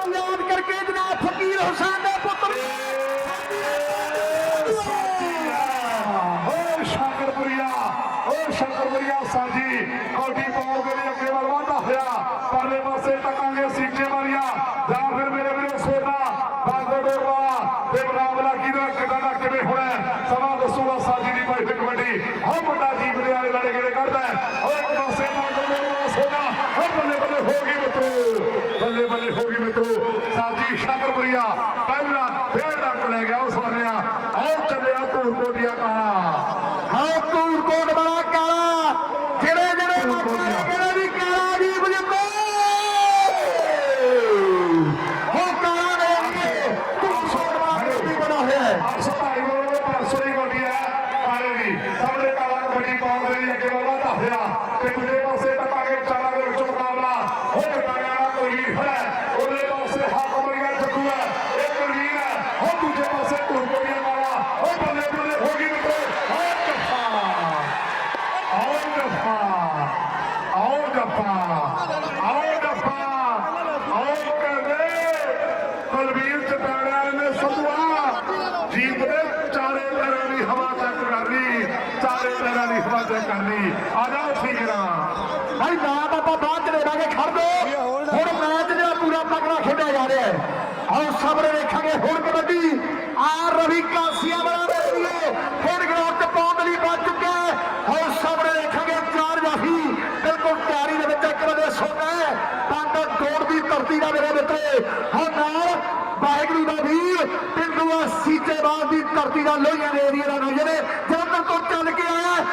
ਪੰਜਾਬ ਕਰਕੇ ਜਨਾਬ ਫਕੀਰ ਹੁਸੈਨ அலையா ਤਕੜਾ ਖੇਡਿਆ ਜਾ ਰਿਹਾ ਹੈ। ਆਓ ਸਾਹਮਣੇ ਵੇਖਾਂਗੇ ਹੁਣ ਕਬੱਡੀ। ਆ ਰਵੀ ਕਾਸੀਆ ਵਾਲਾ ਦੇ ਲਈ ਖੇਡ ਗਰਾਊਂਡ ਤੇ ਪਹੁੰਚ ਲਈ ਬਚ ਚੁੱਕਿਆ ਹੈ। ਆਓ ਵੇਖਾਂਗੇ ਚਾਰ ਵਾਹੀ ਬਿਲਕੁਲ ਤਿਆਰੀ ਦੇ ਵਿੱਚ ਇੱਕ ਵਜੇ ਸੋਨਾ ਹੈ ਪੰਡ ਗੋੜ ਦੀ ਧਰਤੀ ਦਾ ਮੇਰੇ ਮਿੱਤਰੇ। ਹੁਣ ਨਾਲ ਵਾਹਿਗੁਰੂ ਦਾ ਵੀਰ, ਪਿੰਡੂਆ ਸੀਚੇਵਾਲ ਦੀ ਧਰਤੀ ਦਾ ਲੋਹੀਆਂ ਦੇ ਏਰੀਆ ਦਾ ਨੌਜਵਾਨ ਜਲੰਧਰ ਤੋਂ ਚੱਲ ਕੇ ਆਇਆ।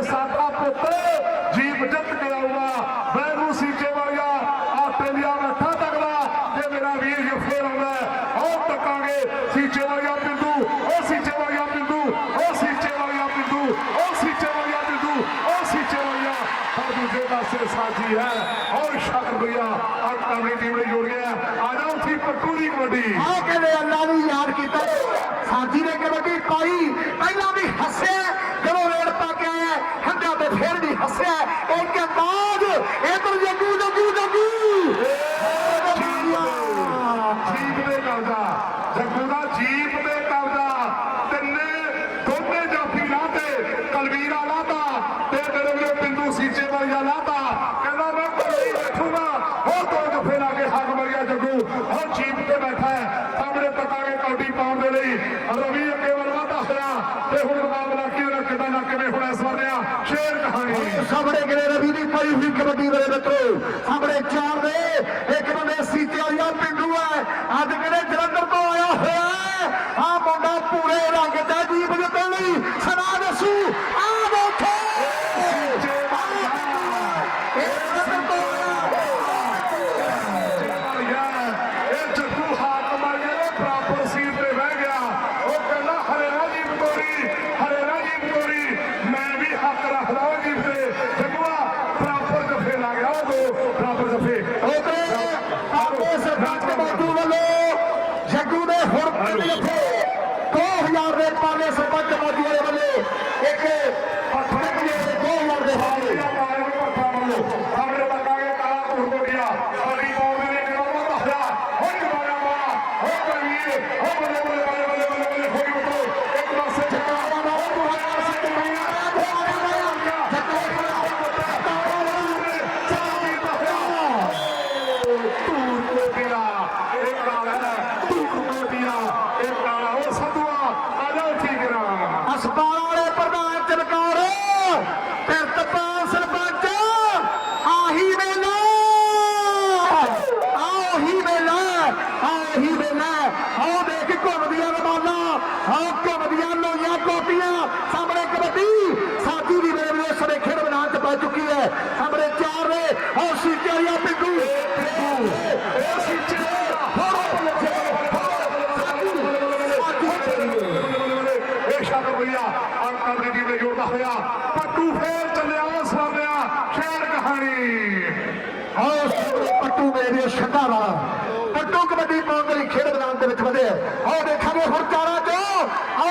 ਤੇ ਸਾਡਾ ਪੁੱਤ ਉਹ ਸੀਚੇ ਵਾਲਿਆ ਪਿੰਦੂ ਉਹ ਸੀਚੇ ਉਹ ਸੀਚੇ ਵਾਲਿਆ ਆ। ਜਾਓ ਸੀ ਪੱਟੂ ਦੀ ਕਬੱਡੀ। ਕਹਿੰਦੇ ਅੱਲਾ ਨੂੰ ਯਾਦ ਕੀਤਾ? ਸਾਜੀ ਨੇ ਕਬੱਡੀ ਪਾਈ ਪਹਿਲਾਂ ਵੀ ਹੱਸਿਆ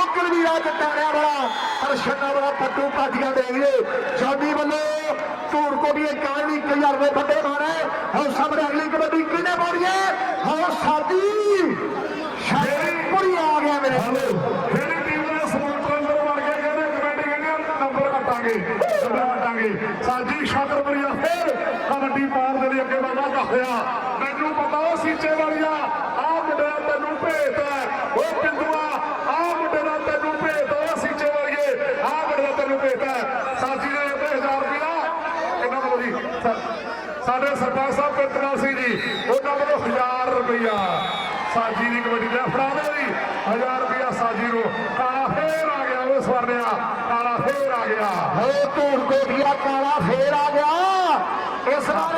ਮੁਸ਼ਕਲ ਵੀ ਰਾਹ ਟਟਾਰਿਆ ਵਾਲਾ। ਪਰ ਛੰਨਾ ਵਾਲਾ ਪੱਟੂ ਪਾਟੀਆਂ ਦੇਣਗੇ ਜੋਨੀ ਵੱਲੋਂ ਧੂਰ ਕੋਟੀਏ ਕਾਲੀ ਕਈ ਰੁਪਏ ਫੱਟੇ ਮਾਰੇ ਹੌ। ਸਾਹਮਣੇ ਅਗਲੀ ਕਬੱਡੀ ਕਿਹਨੇ ਪਾਉਣੀ ਹੈ? ਹੌ ਸਾਡੀ ਆ ਗਿਆ ਮੇਰੇ। ਫਿਰ ਟੀਮ ਦਾ ਸਪੋਰਟਰ ਅੰਦਰ ਵੜ ਕੇ ਕਹਿੰਦੇ ਕਬੱਡੀ ਕਹਿੰਦੇ ਨੰਬਰ ਕੱਟਾਂਗੇ ਨੰਬਰ ਕੱਟਾਂਗੇ। ਸਾਡੀ ਸ਼ਾਤਰਪੁਰੀ ਆ, ਫਿਰ ਕਬੱਡੀ ਪਾਰ ਦੇ ਲਈ ਅੱਗੇ ਵਧਦਾ ਹੋਇਆ। ਮੈਨੂੰ ਪਤਾ ਉਹ ਸੀਚੇ ਵਾਲੀ ਸਾਜੀ ਦੀ ਕਬੱਡੀ ਦਾ ਫੜਾ ਦੇ ਜੀ। 1000 ਰੁਪਿਆ ਸਾਜੀ ਨੂੰ। ਕਾਲਾ ਫੇਰ ਆ ਗਿਆ ਉਹ ਸਵਰਨਿਆ। ਕਾਲਾ ਫੇਰ ਆ ਗਿਆ। ਹੋ ਧੂੜ ਕੋਟੀਆ ਕਾਲਾ ਫੇਰ ਆ ਗਿਆ। ਇਸ ਵਾਰ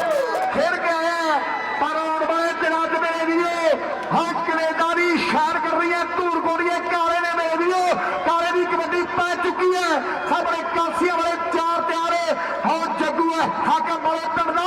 ਖੇਡ ਕੇ ਆਇਆ ਪਰ ਆਉਣ ਵਾਲੇ ਦਿਨਾਂ 'ਚ ਮੇਰੇ ਵੀਰੇ ਹਾਂ ਕੈਨੇਡਾ ਦੀ ਸ਼ਾਨ ਕਰ ਰਹੀ ਹੈ। ਧੂੜ ਕੋਟੀਆ ਕਾਲੇ ਨੇ ਮੇਰੇ ਵੀਰੇ ਕਾਲੇ ਦੀ ਕਬੱਡੀ ਪੈ ਚੁੱਕੀ ਹੈ। ਸਾਹਮਣੇ ਕਾਸੀਆਂ ਵਾਲੇ ਚਾਰ ਤਿਆਰੇ ਹੋ। ਜੱਗੂ ਹੈ। ਹਾਕਮ ਵਾਲੇ ਪਿੰਡ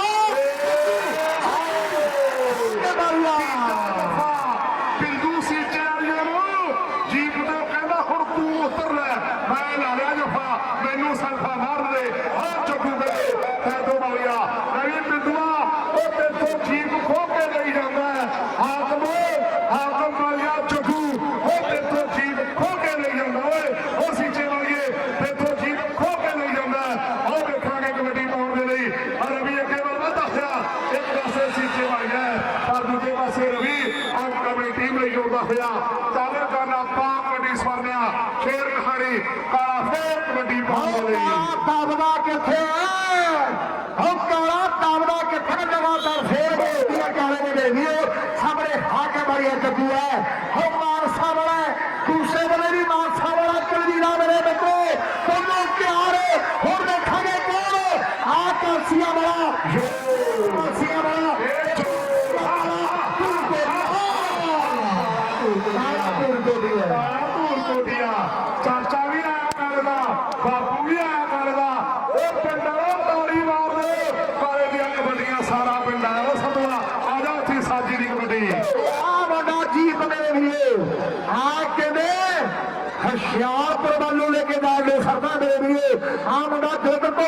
ਲੱਗੀ ਹੈ।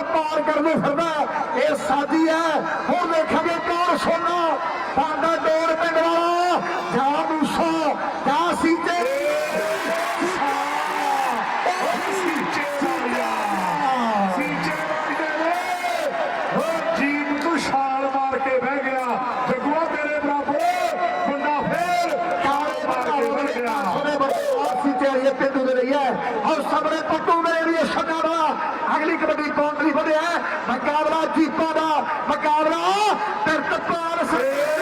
ਪਾਰ ਕਰਦੇ ਫਿਰਦਾ ਇਹ ਸਾਜੀ ਹੈ ਹੁਣ ਵੇਖਾਂਗੇ ਕੌਣ ਸੋਨਾ ਪਾਂਡਾ ਡੋਰ ਪਿੰਡ ਵਾਲਾ ਜਾਂ ਮੂਸਾ ਜਾਂ ਸੀਤੇ ਪਿੰਡੂ ਦੇ ਰਹੀ ਹੈ ਔਰ ਸਾਹਮਣੇ ਪੱਟੂ ਮੇਰੇ ਲਈ ਸਦਾ ਪਹਿਲੀ ਕਬੱਡੀ ਕਾਉਂਟਰੀ ਵਧਿਆ ਮੁਕਾਬਲਾ ਜੀਤਾ ਦਾ ਮੁਕਾਬਲਾ ਤਰਤਪਾਲ ਸਿੰਘ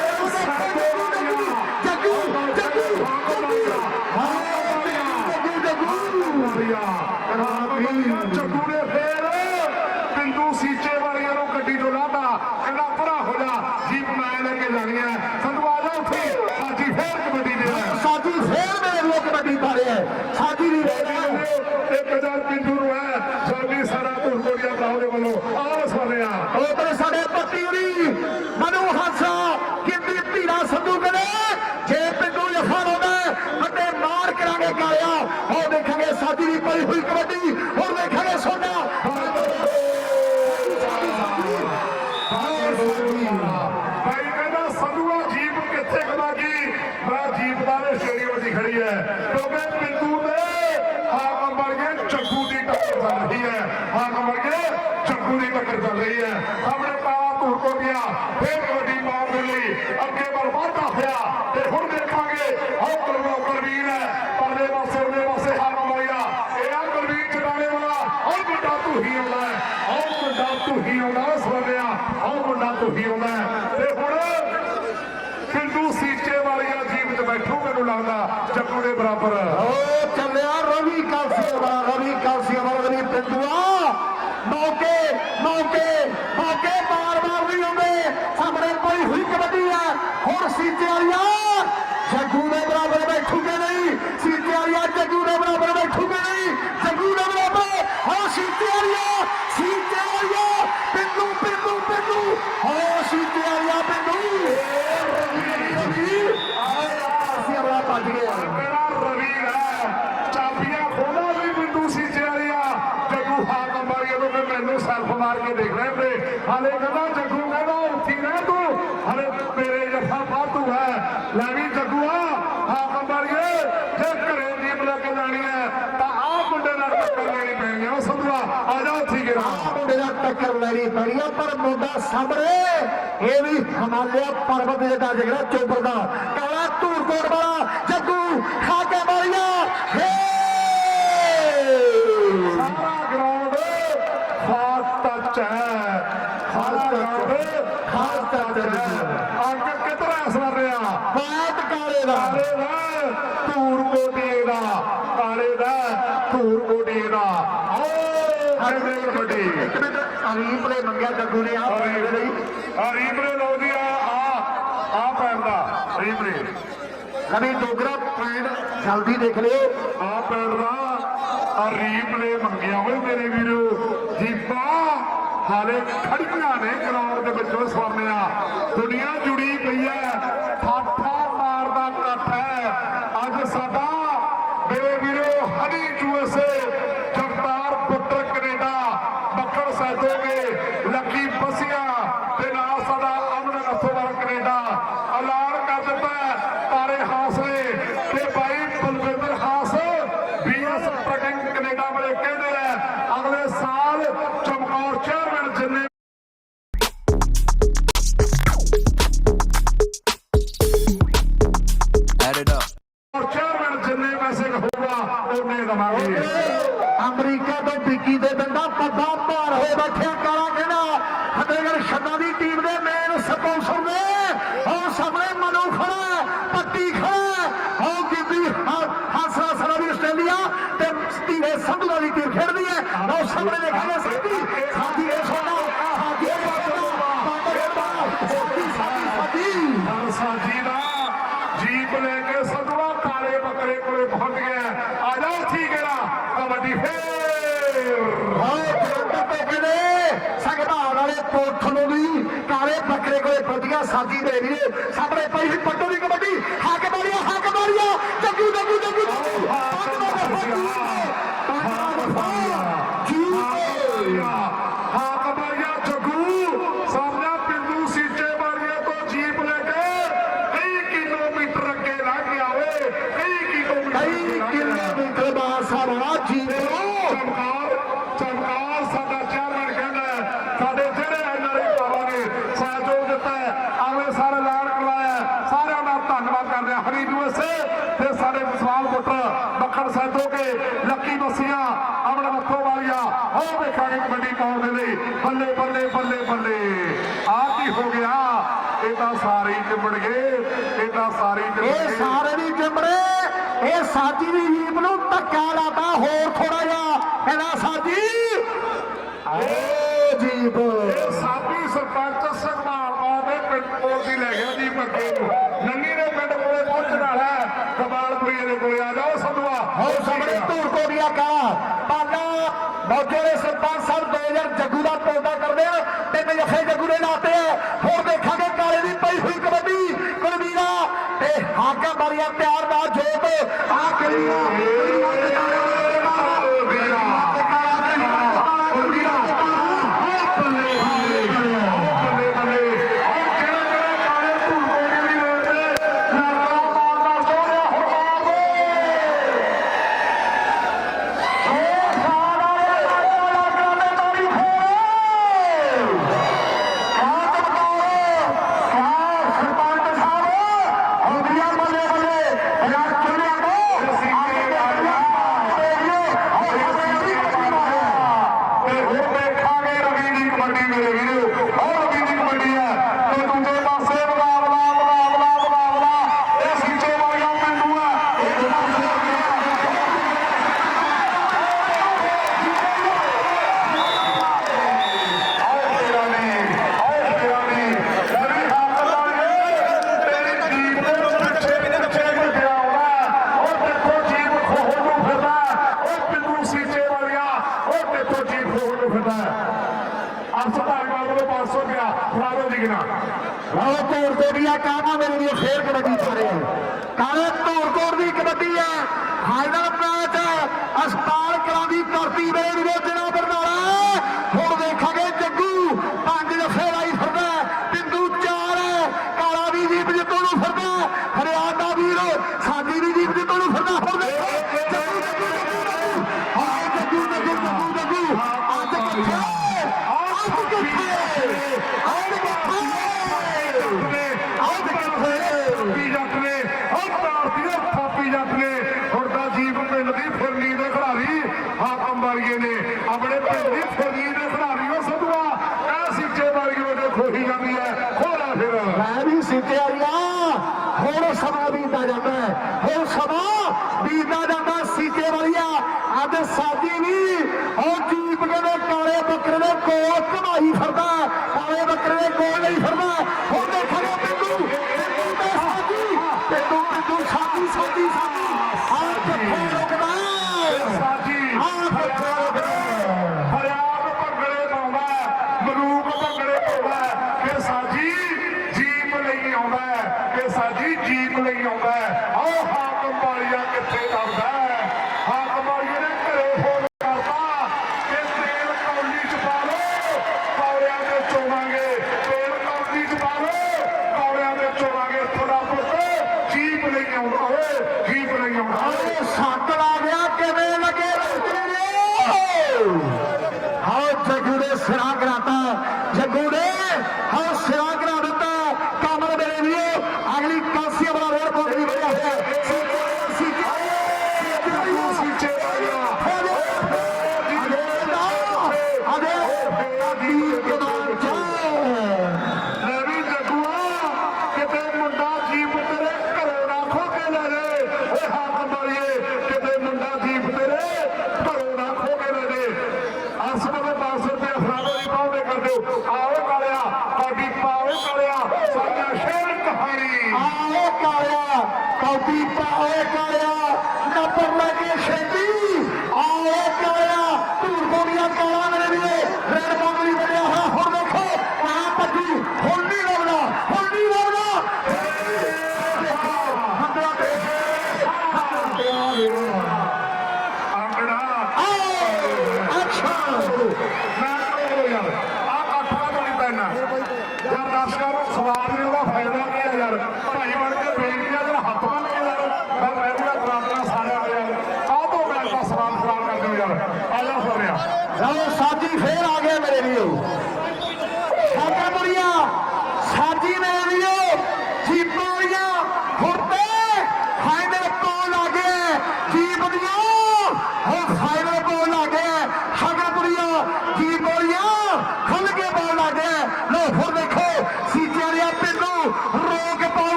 ਦੇ ਬਰਾਬਰ। ਓ ਚੱਲਿਆ ਰਵੀ ਕਾਸੀਆ ਵਾਲਾ ਰਵੀ ਕਾਸੀਆ ਵਾਲਾ ਨਹੀਂ ਪਿੰਡੂਆ ਮੌਕੇ ਮੌਕੇ ਮੌਕੇ ਬਾਰ ਬਾਰ ਨਹੀਂ ਹੁੰਦੇ ਸਾਹਮਣੇ ਕੋਈ ਹੋਈ ਕਬੱਡੀ ਆ। ਹੁਣ ਸੀਤੇ ਵਾਲਿਆ ਜੱਗੂ ਦੇ ਬਰਾਬਰ ਬੈਠੂਗੇ ਨਹੀਂ। ਸੀਤੇ ਵਾਲਿਆ ਜੱਗੂ ਦੇ ਬਰਾਬਰ ਬੈਠੂਗੇ। ਮੁੰਡੇ ਨਾਲ ਲੈਣੀ ਪੈਣੀ ਆ, ਪਰ ਮੁੱਦਾ ਸਾਹਮਣੇ, ਇਹ ਵੀ ਹਿਮਾਲਿਆ ਪਰਬਤ ਜਿਹੜਾ ਜਿਹੜਾ ਚੋਬਰ ਦਾ, ਕਾਲਾ ਧੂਰਕੋਟ ਵਾਲਾ ਜੱਗੂ ਖਾਕੇ ਵਾਲੀਆ ਹੇ ਸਾਰਾ ਗਰਾਊਂਡ ਖਾਸ ਟੱਚ ਹੈ ਸਾਰਾ ਗਰਾਊਂਡ ਖਾਸ ਟੱਚ ਹੈ ਅੱਗ ਕਿੱਧਰ ਐਸ ਮਾਰ ਰਿਹਾ ਬਾਤ ਕਾਲੇ ਦਾ ਕਾਲੇ ਦਾ ਧੂਰ ਕੋਟੀਏ ਦਾ ਕਾਲੇ ਦਾ ਧੂਰ ਕੋਟੀਏ ਦਾ ਓਏ ਹਰੇ ਕਬੱਡੀ ਇੱਕ ਮਿੰਟ ਅਰੀਬ ਨੇ ਆ ਪੈਰ ਦੇ ਲਈ। ਆ ਰੀਪਰੇ ਲਓ ਜੀ ਆ ਆ ਆ ਪੈਰ ਦਾ ਰੀਪਰੇ ਕभी ਡੋਗਰਾ ਪੈਣ ਜਲਦੀ ਦੇਖ ਲਿਓ। ਆ ਪੈਰ ਦਾ ਆ ਰੀਪਲੇ ਮੰਗਿਆ ਓਏ ਮੇਰੇ ਵੀਰੋ। ਜੀਪਾ ਹਾਲੇ ਖੜੀਆਂ ਨੇ ਗਰਾਊਂਡ ਦੇ ਵਿੱਚੋਂ ਸਵਾਮਿਆ ਦੁਨੀਆ ਜੁੜੀ ਪਈ ਹੈ ਠਾਠਾ ਮਾਰਦਾ ਇਕੱਠ ਹੈ ਅੱਜ ਸਾਡਾ ਮੇਰੇ ਵੀਰੋ ਹਨੀ ਯੂਐਸਏ ਦੇ ਦੰਦਾ ਪੱਦਾ ਭਾਰ ਹੋਏ ਬੈਠਿਆ ਕਾਲਾ ਕਹਿੰਦਾ ਫਤਿਹਗੜ੍ਹ ਛੱਡਾ ਦੀ ਟੀਮ ਦੇ ਮੇਨ ਸਪਾਂਸਰ ਨੇ ਉਹ ਸਾਹਮਣੇ ਮਨੂ ਖੜਾ ਹੈ, ਪੱਟੀ ਖੜਾ ਹੈ, ਉਹ ਗਿੱਦੀ ਹਾਸਰਾ ਸਰਾ ਦੀ ਆਸਟ੍ਰੇਲੀਆ ਤੇ ਸਟੀਵੇ ਸੰਧੂ ਵਾਲੀ ਟੀਮ ਖੇਡਦੀ ਹੈ ਉਹ ਸਾਹਮਣੇ ਦੇਖਾਂਗੇ ਸਾਡੀ ਸਾਡੀ ਇਹ ਸੋਨਾ ਸਾਡੀ ਇਹ ਸੋਨਾ ਸਾਡੀ ਸਾਡੀ ਸਾਡੀ ਸਾਜੀ ਦਾ ਜੀਪ ਲੈ ਕੇ ਸਦਵਾ ਕਾਲੇ ਬੱਕਰੇ ਕੋਲੇ ਪਹੁੰਚ ਗਿਆ ਆ ਜਾ ਠੀਕ ਹੈ ਕਬੱਡੀ ਫੇਰ ਹਾਏ ਜਲੰਧਰ ਤੋਂ ਕਹਿੰਦੇ ਸੰਗਤਾਨ ਵਾਲੇ ਕੋਠ ਨੂੰ ਵੀ ਕਾਲੇ ਬੱਕਰੇ ਕੋਲੇ ਪਹੁੰਚੀਆਂ ਸਾਜੀ ਦੇ ਵੀਰੇ। ਸਾਹਮਣੇ ਪਈ ਸੀ ਪੱਟੋ ਦੀ ਕਬੱਡੀ। ਹੱਕ ਮਾਰਿਆ ਹੱਕ ਮਾਰਿਆ ਜੱਗੂ ਜੱਗੂ ਜੱਗੂ ਜੱਗੂ ਪੰਜ ਦਾ ਦਫਾ ਜੀ ਪੰਜ ਦਾ ਦਫਾ ਜੀ ਹਾਂ ਕਬਰੀਆ ਜੱਗੂ ਸਾਹਮਣੇ ਪਿੰਡੂ ਸੀਚੇ ਵਾਲੀਏ ਤੋਂ ਜੀਪ ਲੈ ਕੇ ਕਈ ਕਿਲੋਮੀਟਰ ਅੱਗੇ ਲੰਘ ਗਿਆ ਓਏ ਕਈ ਕਿਲੋਮੀਟਰ ਕਈ ਅੱਗੇ ਲੰਘ ਗਿਆ। ਕਿਲੋਮੀਟਰ ਬਾਅਦ ਸਾਰਾ ਜੀ ਚਮਕਾਰ ਚਮਕਾਰ ਸਾਡਾ ਚੇਅਰਮੈਨ ਕਹਿੰਦਾ ਹੈ, ਸਾਡੇ ਜਿਹੜੇ ਐਨਆਰਆਈ ਭਰਾਵਾਂ ਨੇ ਸਹਿਯੋਗ ਦਿੱਤਾ ਹੈ, ਆਵੇਂ ਸਾਰੇ ਐਲਾਨ ਕਰਵਾਇਆ ਹੈ। ਸਾਰਿਆਂ ਦਾ ਧੰਨਵਾਦ ਕਰਦੇ ਹਾਂ ਹਰੀ ਯੂਐਸਏ ਤੇ ਸਾਡੇ ਵਿਸਵਾਲ ਪੁੱਤਰ ਮੱਖਣ ਸੈਦੋ ਕੇ ਲੱਕੀ ਮਸੀਆਂ ਅਮਨ ਮੱਥੋ ਹੋ ਵੇਖਾਂਗੇ ਕਬੱਡੀ ਪਾਉਣ ਦੇ ਲਈ ਬੱਲੇ ਬੱਲੇ ਬੱਲੇ ਬੱਲੇ। ਆ ਕੀ ਹੋ ਗਿਆ? ਇਹ ਤਾਂ ਸਾਰੇ ਚਿੰਬੜ ਗਏ। ਇਹ ਤਾਂ ਸਾਰੇ ਚਿੰਬੜ ਇਹ ਗਏ। ਸਾਰੇ ਵੀ ਜੰਮੜੇ ਇਹ ਸਾਜੀ ਦੀ ਜੀਪ ਨੂੰ ਧੱਕਾ ਲਾਤਾ। ਹੋਰ ਥੋੜਾ ਜਿਹਾ ਕਹਿੰਦਾ ਸਾਜੀ। ਓ ਇਹ ਸਰਪੰਚ ਸਗਮਾਨ ਦੇ ਪਿੰਡ ਕੋਲ ਦੀ ਲੈ ਗਿਆ ਜੀ ਮੱਕੇ ਨੰਗੀ ਦੇ ਪਿੰਡ ਕੋਲੇ ਪਹੁੰਚਣ ਵਾਲਾ ਹੈ, ਕਮਾਲਪੁਰੀਏ ਦੇ ਕੋਲੇ ਆ ਜਾਓ ਸੰਧਵਾ ਹੋ ਸਾਹਮਣੇ ਧੂਰ ਕੋਰੀਆ ਕਾਲਾ ਪਾਲਾ ਮੌਕੇ ਦੇ ਸਰਪੰਚ ਸਾਹਿਬ 2000 ਜੱਗੂ ਦਾ ਪੌਦਾ ਕਰਦੇ ਆ ਤੇ ਜਫੇ ਜੱਗੂ ਦੇ ਲਾਤੇ ਆ। ਹੋਰ ਦੇਖਾਂਗੇ ਕਾਲੇ ਦੀ ਪਈ ਹੋਈ ਕਬੱਡੀ। ਕੁਲਵੀਰਾ ਤੇ ਹਾਕਾ ਬਾਰੀਆ ਪਿਆਰ ਦਾ ਜੋਤ। ਆ ਕਰੀਆ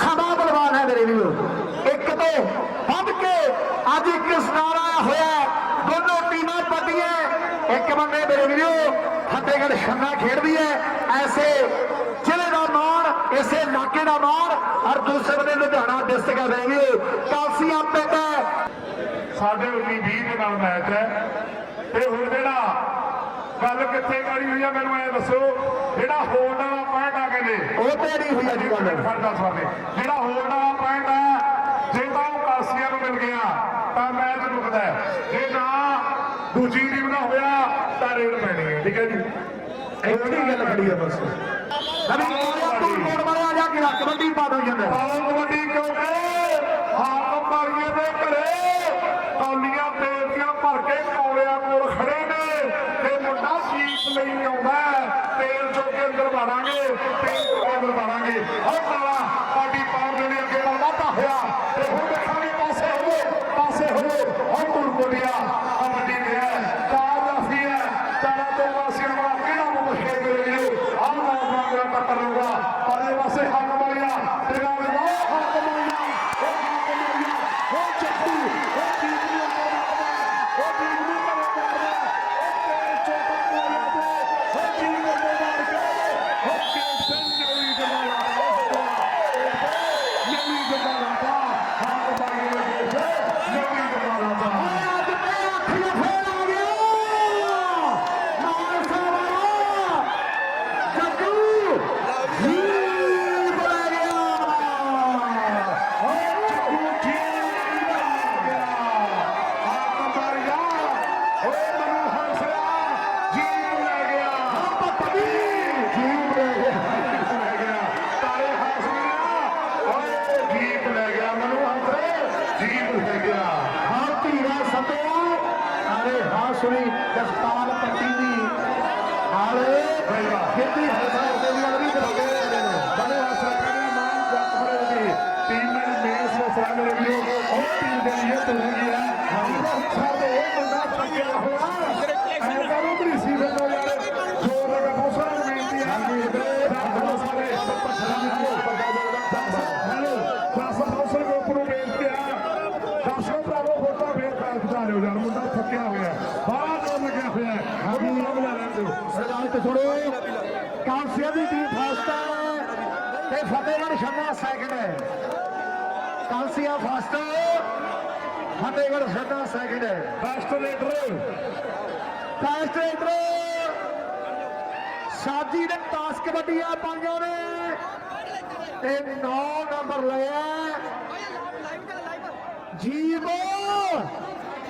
ਸਮਾਂ ਬਲਵਾਨ ਹੈ ਮੇਰੇ ਵੀਰੋ। ਇੱਕ ਤੇ ਵੱਧ ਕੇ ਅੱਜ ਇੱਕ ਸਨਾਰ ਹੋਇਆ ਦੋਨੋਂ ਟੀਮਾਂ ਪੱਦੀਆਂ ਇੱਕ ਬੰਦੇ ਮੇਰੇ ਵੀਰੋ, ਫਤਿਹਗੜ੍ਹ ਛੰਨਾ ਖੇਡਦੀ ਹੈ। ਐਸੇ ਜ਼ਿਲ੍ਹੇ ਦਾ ਮਾਣ ਇਸੇ ਇਲਾਕੇ ਦਾ ਮਾਣ, ਔਰ ਦੂਸਰੇ ਬੰਦੇ ਲੁਧਿਆਣਾ ਡਿਸਟ੍ਰਿਕਟ ਦਾ ਵੀਰੋ। ਕਾਸੀਆਂ ਪਿੰਡ ਸਾਡੇ 19 20 ਦੇ ਨਾਲ ਮੈਚ ਹੈ। ਤੇ ਹੁਣ ਜਿਹੜਾ ਗੱਲ ਕਿੱਥੇ ਗਾੜੀ ਹੋਈ ਆ ਮੈਨੂੰ ਐ ਦੱਸੋ ਜਿਹੜਾ ਹੋਲਡ ਵਾਲਾ ਪੁਆਇੰਟ ਆ ਕਹਿੰਦੇ ਉਹ ਤੇ ਨਹੀਂ ਹੋਈ ਅੱਜ ਗੱਲ ਫਰਦਾ ਸਾਹਮਣੇ। ਜਿਹੜਾ ਹੋਲਡ ਵਾਲਾ ਪੁਆਇੰਟ ਆ ਜੇ ਤਾਂ ਉਹ ਕਾਸੀਆਂ ਨੂੰ ਮਿਲ ਗਿਆ ਤਾਂ ਮੈਚ ਰੁਕਦਾ ਜੇ ਨਾ ਦੂਜੀ ਟੀਮ ਦਾ ਹੋਇਆ ਤਾਂ ਰੇਡ ਪੈਣੀ ਹੈ ਠੀਕ ਹੈ ਜੀ? ਇੱਥੇ ਗੱਲ ਖੜੀ ਆ ਬਸ। ਨਵੀਂ ਕੋਲ ਕੋਲ ਮਾਰਿਆ ਜਾ ਕੇ ਕਬੱਡੀ ਪਾ ਦੋ ਜਾਂਦਾ Fatehgarh Channa second first raider fast raider Saji ਨੇ ਟਾਸ ਕਬੱਡੀਆਂ ਪਾਈਆਂ ਨੇ। ਤੇ 9 ਨੰਬਰ ਲਿਆ ਜੀਵੋ,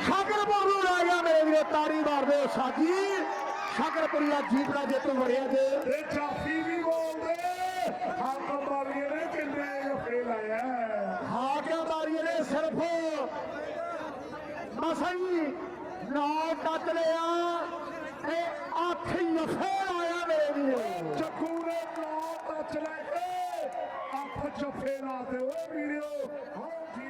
ਸ਼ਾਕਰਪੁਰ ਨੂੰ ਰਹਿ ਗਿਆ ਮੇਰੇ ਵੀਰੋ ਤਾੜੀ ਮਾਰਦੇ ਹੋ ਸਾਜੀ। ਸ਼ਾਕਰਪੁਰੀਆ ਜੀਤ ਦਾ ਜੇਤੂ ਵੜਿਆ ਜੇ। ਇਹ ਨੌ ਟੱਚ ਲਿਆ ਤੇ ਅੱਖ ਨਫੇ ਆਇਆ ਮੇਰੇ ਵੀਰੋ। ਚੱਕੂ ਨੇ ਨੌ ਟੱਚ ਲੈ ਕੇ ਅੱਖ ਜੱਫੇ ਲਾਤੇ ਓਏ ਵੀਰੋ। ਹਾਂ ਜੀ